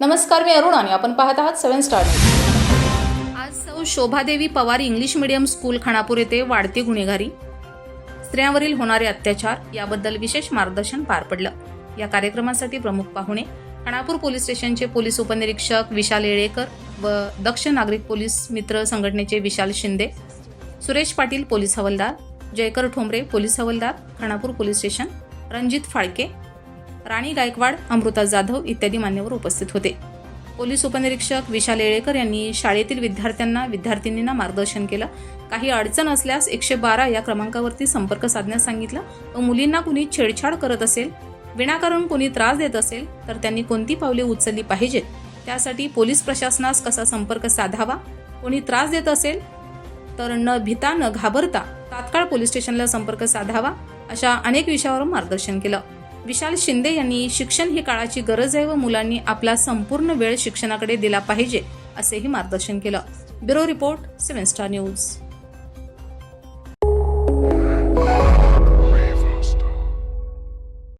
नमस्कार मी अरुण आणि आपण पाहत आहात सेव्हन स्टार आज सौ Shobhadevi Pawar English medium school Khanapur येथे वाढती गुन्हेगारी. स्त्रियांवरील होणारे अत्याचार याबद्दल विशेष मार्गदर्शन पार पडलं. या कार्यक्रमासाठी प्रमुख पाहुणे खानापूर पोलीस स्टेशनचे पोलीस उपनिरीक्षक विशाल येळेकर व दक्ष नागरिक पोलीस मित्र संघटनेचे विशाल शिंदे सुरेश पाटील पोलीस हवालदार जयकर ठोंबरे पोलीस हवालदार खानापूर पोलीस स्टेशन रणजित फाळके राणी गायकवाड अमृता जाधव इत्यादी मान्यवर उपस्थित होते. पोलीस उपनिरीक्षक विशाल येळेकर यांनी शाळेतील विद्यार्थ्यांना विद्यार्थिनींना मार्गदर्शन केलं. काही अडचण असल्यास एकशे बारा या क्रमांकावरती संपर्क साधण्यास सांगितलं. व मुलींना कुणी छेडछाड करत असेल विनाकारण कोणी त्रास देत असेल तर त्यांनी कोणती पावले उचलली पाहिजेत? त्यासाठी पोलीस प्रशासनास कसा संपर्क साधावा? कोणी त्रास देत असेल तर न भिता न घाबरता तात्काळ पोलीस स्टेशनला संपर्क साधावा अशा अनेक विषयावर मार्गदर्शन केलं. विशाल शिंदे यांनी शिक्षण ही काळाची गरज आहे व मुलांनी आपला संपूर्ण वेळ शिक्षणाकडे दिला पाहिजे असेही मार्गदर्शन केलं. Bureau report seven star news.